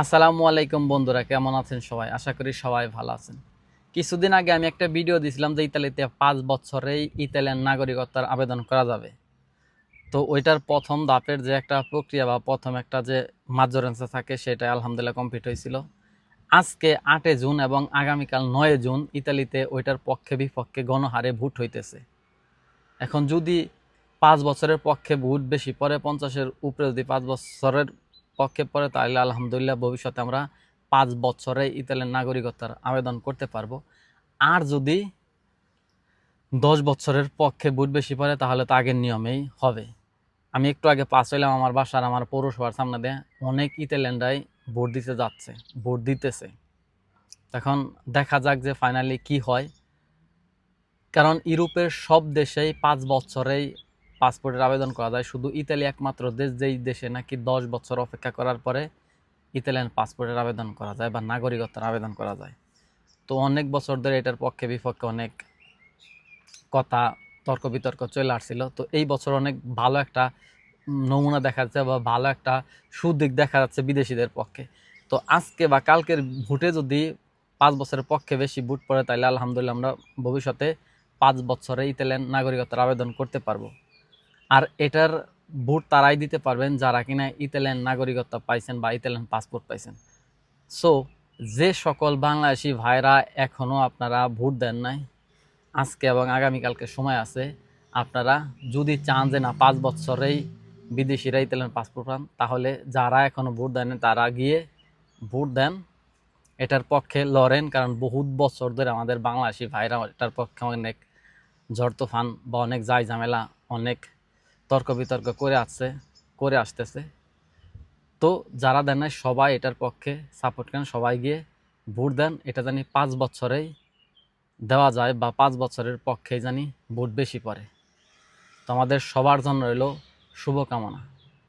আসসালামু আলাইকুম বন্ধুরা, কেমন আছেন সবাই? আশা করি সবাই ভালো আছেন। কিছুদিন আগে আমি একটা ভিডিও দিয়েছিলাম যে ইতালিতে পাঁচ বছরেই ইতালিয়ান নাগরিকত্বের আবেদন করা যাবে। তো ওইটার প্রথম ধাপের যে একটা প্রক্রিয়া বা প্রথম একটা যে মাজরেন্সা থাকে সেটা আলহামদুলিল্লাহ কমপ্লিট হয়েছিল। আজকে আটে জুন এবং আগামীকাল নয় জুন ইতালিতে ওইটার পক্ষে বিপক্ষে গণহারে ভোট হইতেছে। এখন যদি পাঁচ বছরের পক্ষে ভোট বেশি পরে পঞ্চাশের উপরে যদি পাঁচ বছরের পক্ষে পড়ে তাহলে আলহামদুলিল্লাহ ভবিষ্যতে আমরা পাঁচ বছরে ইতালিয়ান নাগরিকতার আবেদন করতে পারব। আর যদি দশ বছরের পক্ষে ভোট বেশি পড়ে, তাহলে তো আগের নিয়মেই হবে। আমি একটু আগে পাস হইলাম আমার বাসার, আমার পৌরসভার সামনে দিয়ে অনেক ইতালিয়ানরাই ভোট দিতে যাচ্ছে, ভোট দিতেছে। তখন দেখা যাক যে ফাইনালি কি হয়। কারণ ইউরোপের সব দেশেই পাঁচ বছরেই পাসপোর্টের আবেদন করা যায়। শুধু ইতালি একমাত্র দেশ, যেই দেশে নাকি দশ বছর অপেক্ষা করার পরে ইতালিয়ান পাসপোর্টের আবেদন করা যায় বা নাগরিকত্বের আবেদন করা যায়। তো অনেক বছর ধরে এটার পক্ষে বিপক্ষে অনেক কথা তর্ক বিতর্ক চলে আসছিল। তো এই বছর অনেক ভালো একটা নমুনা দেখা যাচ্ছে বা ভালো একটা সুদিক দেখা যাচ্ছে বিদেশিদের পক্ষে। তো আজকে বা কালকের ভোটে যদি পাঁচ বছরের পক্ষে বেশি ভোট পড়ে, তাহলে আলহামদুলিল্লাহ আমরা ভবিষ্যতে পাঁচ বছরে ইতালিয়ান নাগরিকত্বের আবেদন করতে পারব। আর এটার ভোট তারাই দিতে পারবেন যারা কিনা ইতালিয়ান নাগরিকত্ব পাইছেন বা ইতালিয়ান পাসপোর্ট পাইছেন। সো যে সকল বাংলাদেশি ভাইরা এখনও আপনারা ভোট দেন নাই, আজকে এবং আগামীকালকে সময় আছে, আপনারা যদি চান যে না পাঁচ বছরেই বিদেশিরা ইতালিয়ান পাসপোর্ট পান, তাহলে যারা এখনও ভোট দেন তারা গিয়ে ভোট দেন। এটার পক্ষে লড়েন, কারণ বহুত বছর ধরে আমাদের বাংলাদেশি ভাইরা এটার পক্ষে অনেক ঝড় তুফান বা অনেক যাই ঝামেলা অনেক তর্ক বিতর্ক করে আসছে, করে আসতেছে। তো যারা দেন নাই, সবাই এটার পক্ষে সাপোর্ট করেন, সবাই গিয়ে ভোট দেন। এটা জানি পাঁচ বছরেই দেওয়া যায় বা পাঁচ বছরের পক্ষে জানি ভোট বেশি পড়ে। তো আমাদের সবার জন্য রইল শুভকামনা।